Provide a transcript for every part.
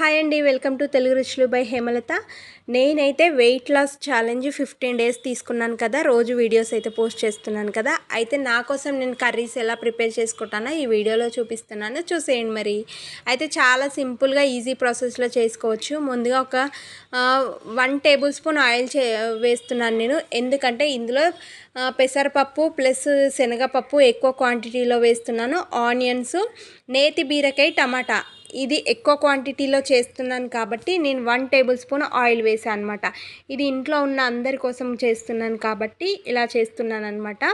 Hi అండి welcome to Telugu రుచులు by Hemalatha. నేనైతే weight loss challenge fifteen days తీసుకున్నాను కదా రోజు వీడియోస్ అయితే పోస్ట్ చేస్తున్నాను కదా. అయితే నా కోసం నేను కర్రీస్ ఎలా ప్రిపేర్ చేసుకుంటానో ఈ వీడియోలో చూపిస్తున్నాను చూసేయండి మరి. అయితే చాలా సింపుల్గా ఈజీ ప్రాసెస్లో చేసుకోవచ్చు. ముందుగా ఒక వన్ టేబుల్ స్పూన్ ఆయిల్ చే వేస్తున్నాను నేను. ఎందుకంటే ఇందులో పెసరపప్పు ప్లస్ శనగపప్పు ఎక్కువ క్వాంటిటీలో వేస్తున్నాను. ఆనియన్స్ నేతి బీరకాయ టమాటా. ఇది ఎక్కువ క్వాంటిటీలో చేస్తున్నాను కాబట్టి నేను వన్ టేబుల్ స్పూన్ ఆయిల్ వేసాను అనమాట ఇది ఇంట్లో ఉన్న అందరి కోసం చేస్తున్నాను కాబట్టి ఇలా చేస్తున్నాను అనమాట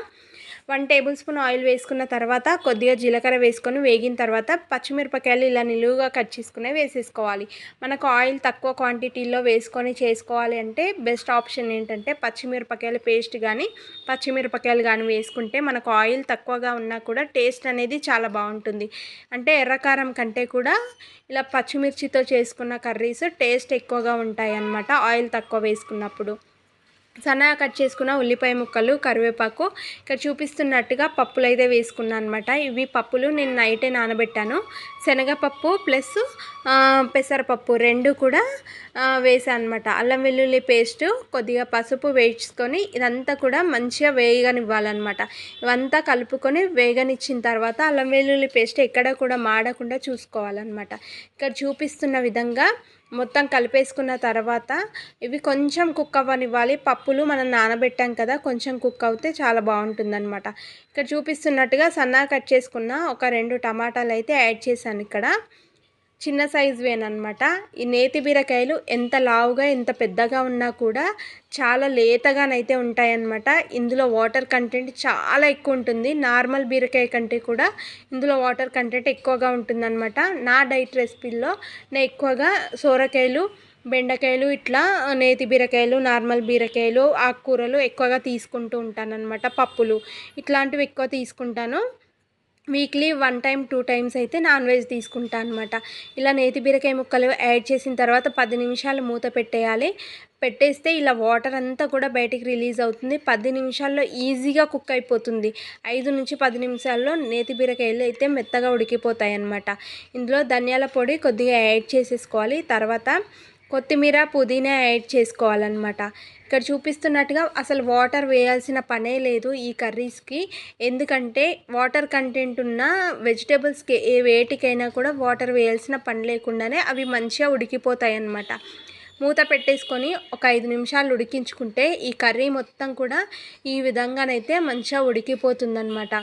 వన్ టేబుల్ స్పూన్ ఆయిల్ వేసుకున్న తర్వాత కొద్దిగా జీలకర్ర వేసుకొని వేగిన తర్వాత పచ్చిమిరపకాయలు ఇలా నిలువుగా కట్ చేసుకునే వేసేసుకోవాలి. మనకు ఆయిల్ తక్కువ క్వాంటిటీలో వేసుకొని చేసుకోవాలి అంటే బెస్ట్ ఆప్షన్ ఏంటంటే పచ్చిమిరపకాయల పేస్ట్ కానీ పచ్చిమిరపకాయలు కానీ వేసుకుంటే మనకు ఆయిల్ తక్కువగా ఉన్నా కూడా టేస్ట్ అనేది చాలా బాగుంటుంది. అంటే ఎర్రకారం కంటే కూడా ఇలా పచ్చిమిర్చితో చేసుకున్న కర్రీస్ టేస్ట్ ఎక్కువగా ఉంటాయి అన్నమాట ఆయిల్ తక్కువ వేసుకున్నప్పుడు. సన్నగా కట్ చేసుకున్న ఉల్లిపాయ ముక్కలు కరివేపాకు. ఇక్కడ చూపిస్తున్నట్టుగా పప్పులు అయితే వేసుకున్నాను అనమాట ఇవి పప్పులు నేను నైటే నానబెట్టాను. శనగపప్పు ప్లస్ పెసరపప్పు రెండు కూడా వేసాను అనమాట అల్లం వెల్లుల్లి పేస్ట్ కొద్దిగా పసుపు వేసుకొని ఇదంతా కూడా మంచిగా వేగనివ్వాలన్నమాట. ఇవంతా కలుపుకొని వేగనిచ్చిన తర్వాత అల్లం వెల్లుల్లి పేస్ట్ ఎక్కడ కూడా మాడకుండా చూసుకోవాలన్నమాట. ఇక్కడ చూపిస్తున్న విధంగా మొత్తం కలిపేసుకున్న తర్వాత ఇవి కొంచెం కుక్ అవ్వనివ్వాలి. పప్పులు మనం నానబెట్టాం కదా కొంచెం కుక్ అవుతే చాలా బాగుంటుందన్నమాట. ఇక్కడ చూపిస్తున్నట్టుగా సన్నా కట్ చేసుకున్న ఒక రెండు టమాటాలు అయితే యాడ్ చేశాను ఇక్కడ. చిన్న సైజు వేనమాట ఈ నేతి బీరకాయలు ఎంత లావుగా ఎంత పెద్దగా ఉన్నా కూడా చాలా లేతగానైతే ఉంటాయన్నమాట ఇందులో వాటర్ కంటెంట్ చాలా ఎక్కువ ఉంటుంది. నార్మల్ బీరకాయ కంటే కూడా ఇందులో వాటర్ కంటెంట్ ఎక్కువగా ఉంటుందన్నమాట. నా డైట్ రెసిపీల్లో నేను ఎక్కువగా సోరకాయలు బెండకాయలు ఇట్లా నేతి బీరకాయలు నార్మల్ బీరకాయలు ఆకుకూరలు ఎక్కువగా తీసుకుంటూ ఉంటానన్నమాట. పప్పులు ఇట్లాంటివి ఎక్కువ తీసుకుంటాను. Weekly one time two times అయితే నాన్ వెజ్ తీసుకుంటా అనమాట ఇలా నేతి బీరకాయ ముక్కలు యాడ్ చేసిన తర్వాత పది నిమిషాలు మూత పెట్టేయాలి. పెట్టేస్తే ఇలా వాటర్ అంతా కూడా బయటికి రిలీజ్ అవుతుంది. పది నిమిషాల్లో ఈజీగా కుక్ అయిపోతుంది. ఐదు నుంచి పది నిమిషాల్లో నేతి బీరకాయలు అయితే మెత్తగా ఉడికిపోతాయి అన్నమాట. ఇందులో ధనియాల పొడి కొద్దిగా యాడ్ చేసేసుకోవాలి. తర్వాత కొత్తిమీర పుదీనా యాడ్ చేసుకోవాలన్నమాట. ఇక్కడ చూపిస్తున్నట్టుగా అసలు వాటర్ వేయాల్సిన పనే లేదు ఈ కర్రీస్కి. ఎందుకంటే వాటర్ కంటెంట్ ఉన్న వెజిటేబుల్స్కి ఏ వేటికైనా కూడా వాటర్ వేయాల్సిన పని లేకుండానే అవి మంచిగా ఉడికిపోతాయి అన్నమాట మూత పెట్టేసుకొని ఒక ఐదు నిమిషాలు ఉడికించుకుంటే ఈ కర్రీ మొత్తం కూడా ఈ విధంగానైతే మంచిగా ఉడికిపోతుందన్నమాట.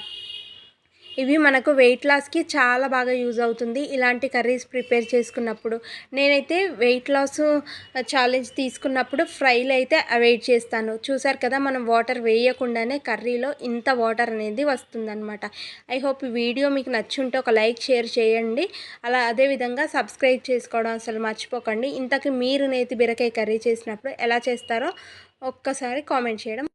ఇవి మనకు వెయిట్ లాస్కి చాలా బాగా యూజ్ అవుతుంది. ఇలాంటి కర్రీస్ ప్రిపేర్ చేసుకున్నప్పుడు. నేనైతే వెయిట్ లాస్ ఛాలెంజ్ తీసుకున్నప్పుడు ఫ్రైలు అయితే అవాయిడ్ చేస్తాను. చూసారు కదా మనం వాటర్ వేయకుండానే కర్రీలో ఇంత వాటర్ అనేది వస్తుందన్నమాట. ఐ హోప్ ఈ వీడియో మీకు నచ్చుంటే ఒక లైక్ షేర్ చేయండి. అలా అదేవిధంగా సబ్స్క్రైబ్ చేసుకోవడం అసలు మర్చిపోకండి. ఇంతకు మీరు నేతి బీరకాయ కర్రీ చేసినప్పుడు ఎలా చేస్తారో ఒక్కసారి కామెంట్ చేయడం